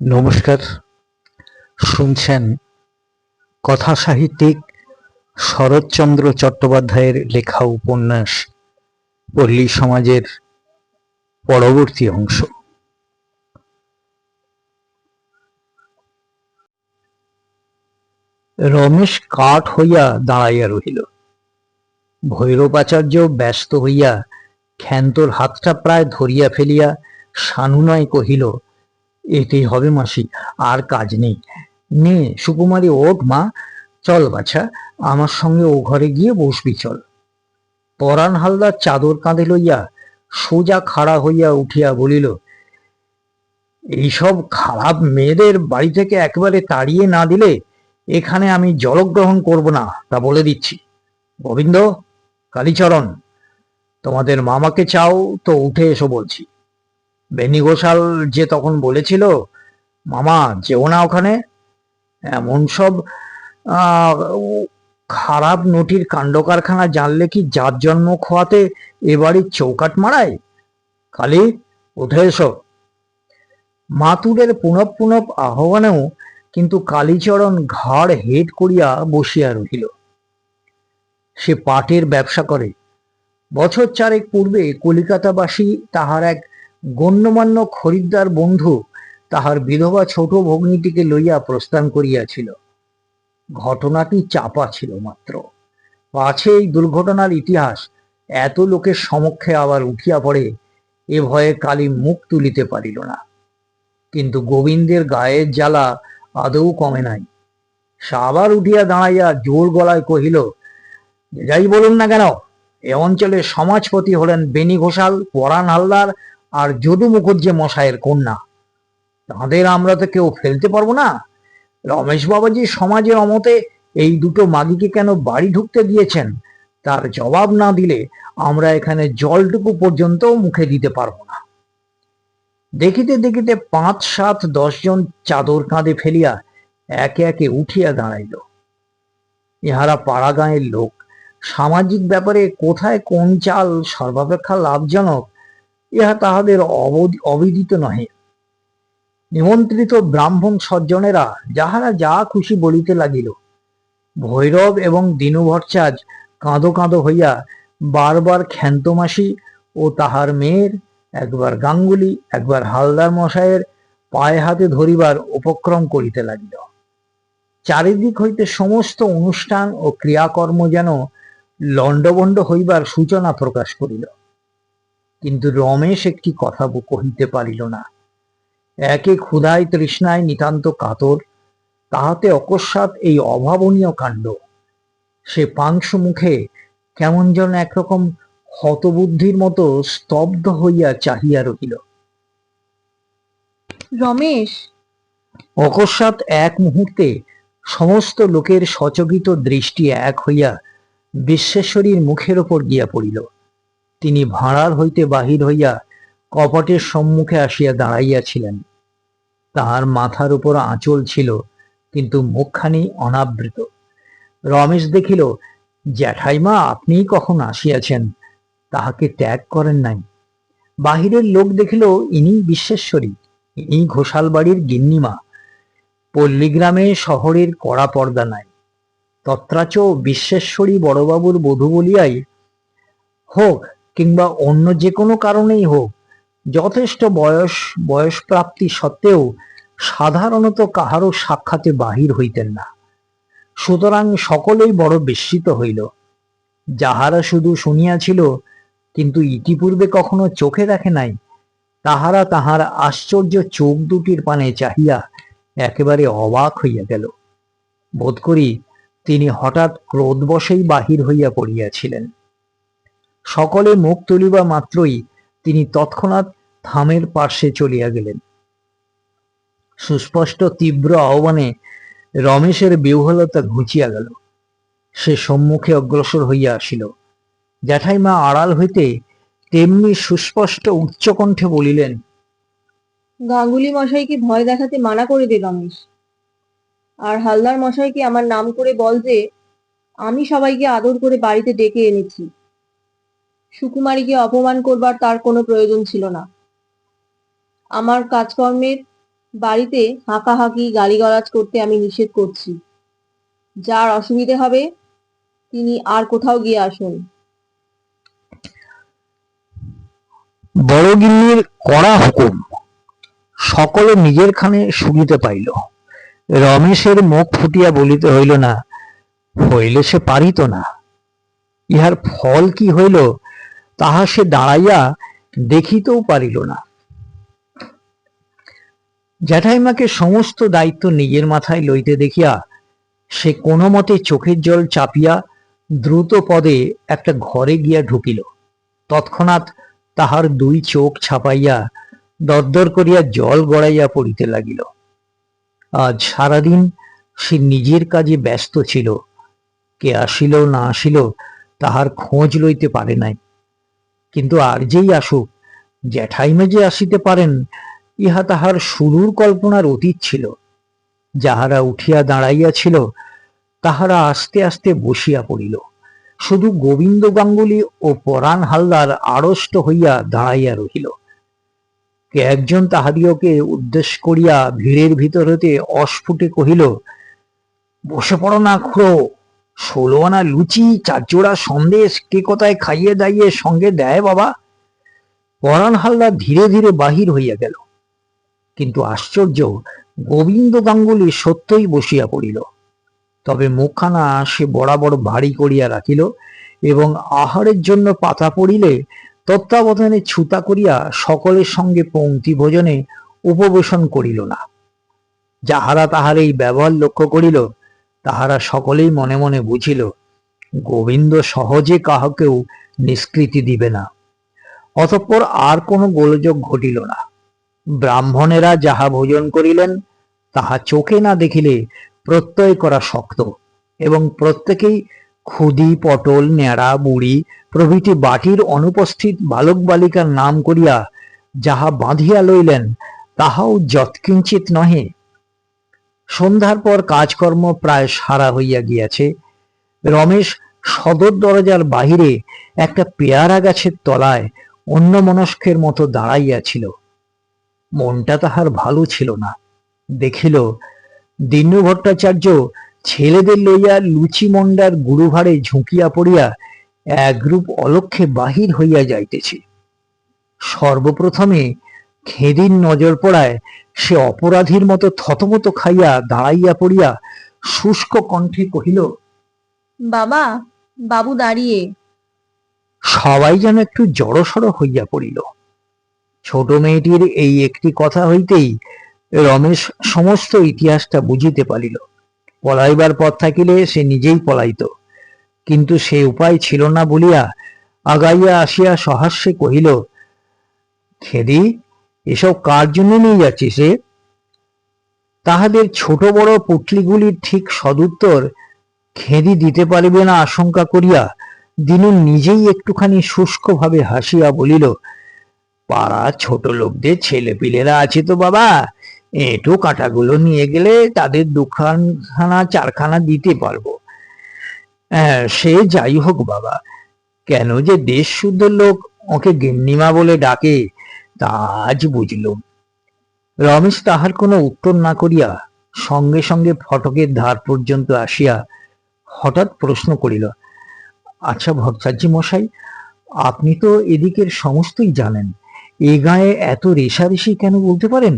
নমস্কার। শুনছেন কথা সাহিত্যিক শরৎচন্দ্র চট্টোপাধ্যায়ের লেখা উপন্যাস পল্লী সমাজের পরবর্তী অংশ। রমেশ কাঠ হইয়া দাঁড়াইয়া রহিল। ভৈরবাচার্য ব্যস্ত হইয়া ক্ষান্তর হাতটা প্রায় ধরিয়া ফেলিয়া সানুনয় কহিল এতেই হবে মাসি, আর কাজ নেই। নে সুকুমারী, ওঠ মা, চল বাছা, আমার সঙ্গে ও ঘরে গিয়ে বসবি, চল। পরাণ হালদার চাদর কাঁধে লইয়া সোজা খাড়া হইয়া উঠিয়া বলিল, এইসব খারাপ মেয়েদের বাড়ি থেকে একেবারে তাড়িয়ে না দিলে এখানে আমি জলগ্রহণ করব না, তা বলে দিচ্ছি। গোবিন্দ, কালীচরণ, তোমাদের মামাকে চাও তো উঠে এসো বলছি। বেনি ঘোষাল যে তখন বলেছিল, মামা, যেও না ওখানে। এমন সব খারাপ নটির কাণ্ড কারখানা জানলে কি জাত জন্ম খোয়াতে এ বাড়ির চৌকাট মারায়? কালি, উঠে এসো। মাতুরের পুনঃ পুনঃ আহ্বানেও কিন্তু কালীচরণ ঘাড় হেট করিয়া বসিয়া রহিল। সে পাটের ব্যবসা করে। বছর চারেক পূর্বে কলিকাতাবাসী তাহার এক গণ্যমান্য খরিদ্দার বন্ধু তাহার বিধবা ছোট ভগ্নীটিকে লইয়া প্রস্থান করিয়াছিল। ঘটনাটি চাপা ছিল মাত্র। পাছে এই দুর্ঘটনার ইতিহাস এত লোকের সমক্ষে আবার উঠিয়া পড়ে, এ ভয়ে কালী মুখ তুলিতে পারিল না। কিন্তু গোবিন্দের গায়ের জ্বালা আদৌ কমে নাই। সে আবার উঠিয়া দাঁড়াইয়া জোর গলায় কহিল, যাই বলুন না কেন, এ অঞ্চলের সমাজপতি হলেন বেনি ঘোষাল, পরাণ হালদার আর যদু মুখুজ্জে মশাইয়ের কন্যা। তাঁদের আমরা তো কেউ ফেলতে পারব না। রমেশ বাবাজি সমাজের অমতে এই দুটো মাগিকে কেন বাড়ি ঢুকতে দিয়েছেন? তার জবাব না দিলে আমরা এখানে জলটুকু পর্যন্ত মুখে দিতে পারব না। দেখিতে দেখিতে পাঁচ, সাত দশজন চাদর কাঁধে ফেলিয়া একে একে উঠিয়া দাঁড়াইল। ইহারা পাড়াগাঁয়ের লোক। সামাজিক ব্যাপারে কোথায় কোন চাল সর্বাপেক্ষা লাভজনক? ইহা তাহাদের অবিদিত নহে। নিমন্ত্রিত ব্রাহ্মণ সজ্জনেরা যাহারা যা খুশি বলিতে লাগিল, ভৈরব এবং দিনু ভট্টাচ কাঁদো কাঁদো হইয়া বারবার ক্ষান্তমাসি ও তাহার মেয়ের, একবার গাঙ্গুলি, একবার হালদার মশায়ের পায়ে হাতে ধরিবার উপক্রম করিতে লাগিল। চারিদিক হইতে সমস্ত অনুষ্ঠান ও ক্রিয়াকর্ম যেন লণ্ডভণ্ড হইবার সূচনা প্রকাশ করিল। কিন্তু রমেশ একটি কথা কহিতে পারিল না। একে ক্ষুধায় তৃষ্ণায় নিতান্ত কাতর তাহাতে অকস্মাৎ এই অভাবনীয় কাণ্ড। সে পাংশু মুখে কেমন যেন একরকম হতবুদ্ধির মতো স্তব্ধ হইয়া চাহিয়া রহিল। রমেশ! অকস্মাৎ এক মুহূর্তে সমস্ত লোকের সচকিত দৃষ্টি এক হইয়া বিশ্বেশ্বরীর মুখের ওপর গিয়া পড়িল। তিনি ভাঁড়ার হইতে বাহির হইয়া কপটের সম্মুখে আসিয়া দাঁড়াইয়াছিলেন। তাহার মাথার উপর আঁচল ছিল, কিন্তু মুখখানি অনাবৃত। রমেশ দেখিল, জ্যাঠাইমা, আপনিই কখন আসিয়াছেন? তাহাকে ত্যাগ করেন নাই। বাহিরের লোক দেখিল, ইনি বিশ্বেশ্বরী, ইনি ঘোষাল বাড়ির গিন্নিমা। পল্লীগ্রামে শহরের কড়া পর্দা নাই। তত্রাচ বিশ্বেশ্বরী বড়বাবুর বধূ বলিয়াই, হোক কিংবা অন্য যে কোনো কারণেই হোক, যথেষ্ট বয়স বয়স প্রাপ্তি সত্ত্বেও সাধারণত কাহারও সাক্ষাতে বাহির হইতেন না। সুতরাং সকলেই বড় বিস্মিত হইল। যাহারা শুধু শুনিয়াছিল, কিন্তু ইতিপূর্বে কখনো চোখে দেখে নাই, তাহারা তাহার আশ্চর্য চোখ দুটির পানে চাহিয়া একেবারে অবাক হইয়া গেল। বোধ করি তিনি হঠাৎ ক্রোধবশেই বাহির হইয়া পড়িয়াছিলেন। সকলে মুখ তুলিবা মাত্রই তিনি তৎক্ষণাৎ থামের পার্শ্বে চলিয়া গেলেন। সুস্পষ্ট তীব্র আহ্বানে রমেশের বিহ্বলতা ঘুচিয়া গেল। সে সম্মুখে অগ্রসর হইয়া আসিল। জ্যাঠাইমা আড়াল হইতে তেমনি সুস্পষ্ট উচ্চকণ্ঠে বলিলেন, গাঙ্গুলি মশাইকে ভয় দেখাতে মানা করে দে রমেশ? আর হালদার মশাইকে আমার নাম করে বল যে, আমি সবাইকে আদর করে বাড়িতে ডেকে এনেছি। সুকুমারীকে অপমান করবার তার কোনো প্রয়োজন ছিল না। আমার কাজকর্মের বাড়িতে হাঁকাহাঁকি, গালিগালাজ করতে আমি নিষেধ করছি। যার অসুবিধে হবে, তিনি আর কোথাও গিয়ে আসুন। বড়গিন্নির কড়া হুকুম। সকলে নিজের খানে শুনিতে পাইল। রমেশের মুখ ফুটিয়া বলিতে হইল না, হইলে সে পারিত না। ইহার ফল কি হইল তাহা সে দাঁড়াইয়া দেখিতেও পারিল না। জ্যাঠাইমাকে সমস্ত দায়িত্ব নিজের মাথায় লইতে দেখিয়া সে কোনো মতে চোখের জল চাপিয়া দ্রুত পদে একটা ঘরে গিয়া ঢুকিল। তৎক্ষণাৎ তাহার দুই চোখ ছাপাইয়া দরদর করিয়া জল গড়াইয়া পড়িতে লাগিল। আজ সারাদিন সে নিজের কাজে ব্যস্ত ছিল। কে আসিল না আসিল তাহার খোঁজ লইতে পারে নাই। কিন্তু আর যেই আসুক, জ্যাঠাইমা যে আসিতে পারেন, ইহা তাহার সুদূর কল্পনার অতীত ছিল। যাহারা উঠিয়া দাঁড়াইয়াছিল, তাহারা আস্তে আস্তে বসিয়া পড়িল। শুধু গোবিন্দ গাঙ্গুলি ও পরাণ হালদার আড়ষ্ট হইয়া দাঁড়াইয়া রহিল। কে একজন তাহাদিওকে উদ্দেশ্য করিয়া ভিড়ের ভিতর হতে অস্ফুটে কহিল, বসে পড়ো না খুড়ো ষোলো আনা লুচি, চারজোড়া সন্দেশ কে কোথায় খাইয়ে দাইয়ে সঙ্গে দেয় বাবা? পরাণ হালদার ধীরে ধীরে বাহির হইয়া গেল। কিন্তু আশ্চর্য, গোবিন্দ গাঙ্গুলি সত্যই বসিয়া পড়িল। তবে মুখখানা সে বরাবর ভারী করিয়া রাখিল এবং আহারের জন্য পাতা পড়িলে তত্ত্বাবধানে ছুতা করিয়া সকলের সঙ্গে পঙ্ক্তি ভোজনে উপবেশন করিল না। যাহারা তাহার এই ব্যবহার লক্ষ্য করিল তাহারা সকলেই মনে মনে বুঝিল, গোবিন্দ সহজে কাহাকেও নিষ্কৃতি দিবে না। অতঃপর আর কোনো গোলযোগ ঘটিল না। ব্রাহ্মণেরা যাহা ভোজন করিলেন, তাহা চোখে না দেখিলে প্রত্যয় করা শক্ত এবং প্রত্যেকেই খুদি, পটল, ন্যাড়া, বুড়ি প্রভৃতি বাটির অনুপস্থিত বালক বালিকার নাম করিয়া যাহা বাঁধিয়া লইলেন, তাহাও যৎকিঞ্চিত নহে। সন্ধ্যার পর কাজকর্ম প্রায় সারা হইয়া গিয়াছে। রমেশ সদর দরজার বাহিরে একটা পেয়ারা গাছের তলায় অন্য মনস্কের মতো দাঁড়াইয়াছিল। মনটা তাহার ভালো ছিল না। দেখিল দীনু ভট্টাচার্য ছেলেদের লইয়া লুচি মন্ডার গুরুভারে ঝুঁকিয়া পড়িয়া একরূপ অলক্ষে বাহির হইয়া যাইতেছে। সর্বপ্রথমে খেদির নজর পড়ায় সে অপরাধীর মতো থতমত খাইয়া দাঁড়াইয়া পড়িয়া শুষ্ক কণ্ঠে কহিল বাবা বাবু দাঁড়িয়ে। সবাই যেন একটু জড়সড় হইয়া পড়িল। ছোট মেয়েটির এই একটি কথা হইতেই রমেশ সমস্ত ইতিহাসটা বুঝিতে পারিল। পলাইবার পথ থাকিলে সে নিজেই পলাইত। কিন্তু সে উপায় ছিল না বলিয়া আগাইয়া আসিয়া সহাস্যে কহিল খেদি এসব কার জন্য নিয়ে যাচ্ছিস রে? তাহাদের ছোট বড় পুটলিগুলির ঠিক সদুত্তর খেদি দিতে পারিবে না আশঙ্কা করিয়া দিনু নিজেই একটুখানি শুষ্কভাবে হাসিয়া বলিল, পাড়া ছোট লোকদের ছেলে পিলেরা আছে তো বাবা। এঁটো কাঁটাগুলো নিয়ে গেলে তাদের দুখানা, চারখানা দিতে পারব। হ্যাঁ সে যাই হোক বাবা। কেন যে দেশ শুদ্ধ লোক ওকে গিন্নিমা বলে ডাকে? তা আজ বুঝলুম। রমেশ তাহার কোনো উত্তর না করিয়া সঙ্গে সঙ্গে ফটকের ধার পর্যন্ত আসিয়া হঠাৎ প্রশ্ন করিল আচ্ছা ভট্টাচার্য মশাই, আপনি তো এদিকের সমস্তই জানেন, এ গায়ে এত রেশারেশি কেন বলতে পারেন?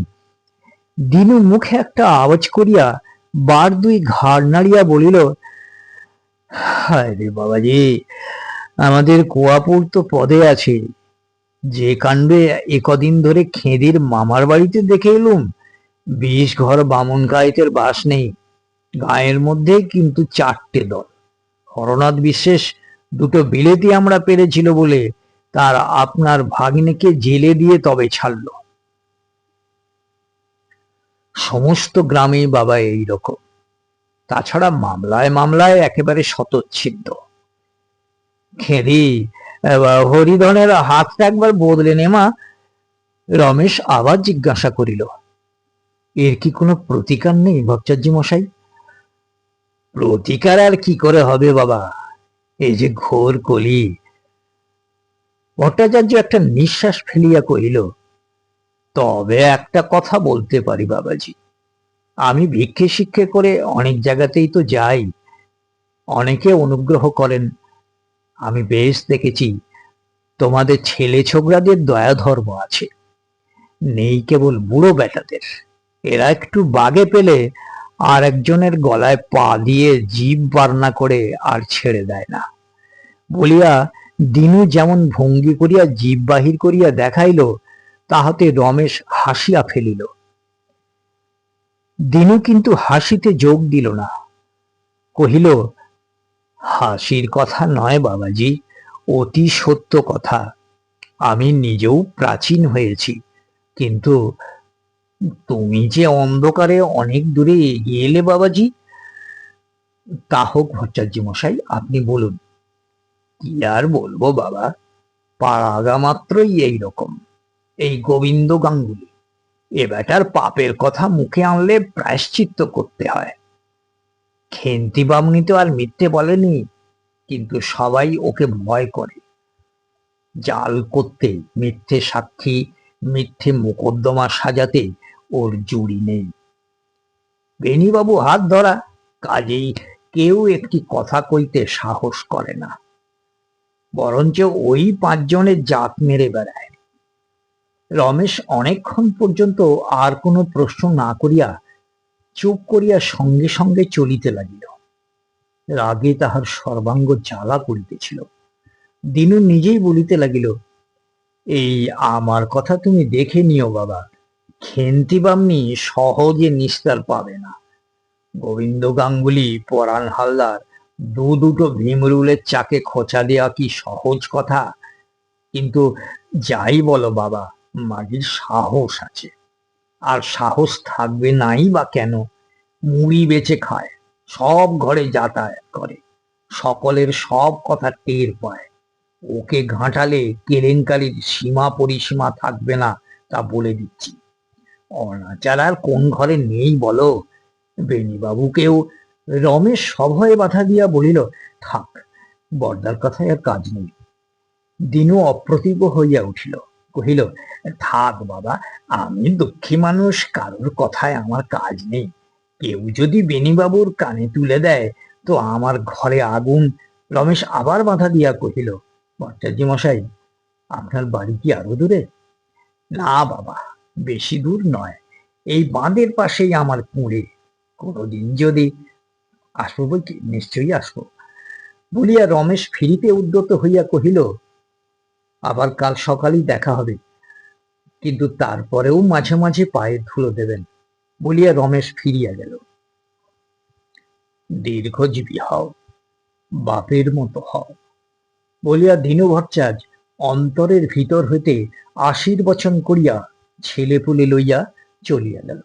দিনু মুখে একটা আওয়াজ করিয়া বার দুই ঘাড় নাড়িয়া বলিল, হায় রে বাবাজি, আমাদের কুয়াপুর তো পদে আছে যে কাণ্ডে একদিন ধরে খেঁদির মামার বাড়িতে দেখে এলুম। বিশ ঘর বামুন গায়েতের বাস নেই। গায়ের মধ্যে কিন্তু চারটে দল। হরনাথ বিশেষ দুটো বিলেতি আমরা পেরেছিল বলে তার আপনার ভাগ্নেকে জেলে দিয়ে তবে ছাড়ল। সমস্ত গ্রামে বাবা এই রকম। তাছাড়া মামলায় মামলায় একেবারে শতচ্ছিদ্র খেদি হরিধনের হাতটা একবার বদলে নেমা রমেশ আবার জিজ্ঞাসা করিল, এর কি কোনো প্রতিকার নেই ভট্টাচার্য মশাই? প্রতিকার আর কি করে হবে বাবা? এই যে ঘোর কলি। ভট্টাচার্য একটা নিঃশ্বাস ফেলিয়া কহিল, তবে একটা কথা বলতে পারি বাবাজি। আমি ভিক্ষে শিক্ষে করে অনেক জায়গাতেই তো যাই। অনেকে অনুগ্রহ করেন। আমি বেশ দেখেছি। তোমাদের ছেলে ছোকরাদের দয়া ধর্ম আছে। নেই কেবল বুড়ো বেটাদের। এরা একটু বাগে পেলে আর একজনের গলায় পা দিয়ে জীব বার্না করে আর ছেড়ে দেয় না। বলিয়া দিনু যেমন ভঙ্গি করিয়া জীব বাহির করিয়া দেখাইল, তাহাতে রমেশ হাসিয়া ফেলিল। দিনু কিন্তু হাসিতে যোগ দিল না। কহিল হাসির কথা নয় বাবাজি, অতি সত্য কথা। আমি নিজেও প্রাচীন হয়েছি, কিন্তু তুমি যে অন্ধকারে অনেক দূরে এগিয়ে এলে বাবাজি, তা হোক ভট্টাচার্য মশাই আপনি বলুন। কি আর বলব বাবা, পাড়াগা মাত্রই এই রকম, এই গোবিন্দ গাঙ্গুলি। এ পাপের কথা মুখে আনলে প্রায়শ্চিত্ত করতে হয়। খেন্তি বামনি তো আর মিথ্যে বলেনি, কিন্তু সবাই ওকে ভয় করে। জাল করতে, মিথ্যে সাক্ষী, মিথ্যে মোকদ্দমা সাজাতে ওর জুড়ি নেই। বেণীবাবু হাত ধরা, কাজেই কেউ একটি কথা কইতে সাহস করে না। বরঞ্চ ওই পাঁচজনের জাত মেরে বেড়ায়। রমেশ অনেকক্ষণ পর্যন্ত আর কোনো প্রশ্ন না করিয়া চুপ করিয়া সঙ্গে সঙ্গে চলিতে লাগিল। রাগে তাহার সর্বাঙ্গ জ্বালা করিতেছিল। দিনু নিজেই বলিতে লাগিল, এই আমার কথা তুমি দেখে নিও বাবা, খেন্তি বামনি সহজে নিস্তার পাবে না। গোবিন্দ গাঙ্গুলি, পরাণ হালদার, দু দুটো ভীমরুলের চাকে খোঁচা দেওয়া কি সহজ কথা? কিন্তু যাই বলো বাবা মাঝির সাহস আছে। আর সাহস থাকবে নাই বা কেন? মুড়ি বেচে খায়, সব ঘরে যাতায়াত করে, সকলের সব কথা টের পায়। ওকে ঘাঁটালে কেলেঙ্কারির সীমা পরিসীমা থাকবে না তা বলে দিচ্ছি। অনাচার আর কোন ঘরে নেই বলো? বেণীবাবুকেও রমেশ সভয়ে বাধা দিয়া বলিল, থাক, বর্দার কথায় আর কাজ নেই। দিনু অপ্রতিভ হইয়া উঠিল। কহিল, থাক বাবা, আমি দুঃখী মানুষ, কারোর কথায় আমার কাজ নেই। কেউ যদি বেণীবাবুর কানে তুলে দেয়, তো আমার ঘরে আগুন। রমেশ আবার বাধা দিয়া কহিল ভট্টাচার্য মশাই, আপনার বাড়ি কি আরও দূরে? না বাবা, বেশি দূর নয়। এই বাঁধের পাশেই আমার কুঁড়ে। কোনোদিন যদি আসব বই নিশ্চয়ই আসব। বলিয়া রমেশ ফিরিতে উদ্যত হইয়া কহিল আবার কাল সকালেই দেখা হবে। কিন্তু তারপরেও মাঝে মাঝে পায়ে ধুলো দেবেন বলিয়া রমেশ ফিরিয়া গেল। দীর্ঘজীবী হও, বাপের মতো হও, বলিয়া দীনু ভট্টাচার্য অন্তরের ভিতর হইতে আশীর্বচন করিয়া ছেলে পুলে লইয়া চলিয়া গেল।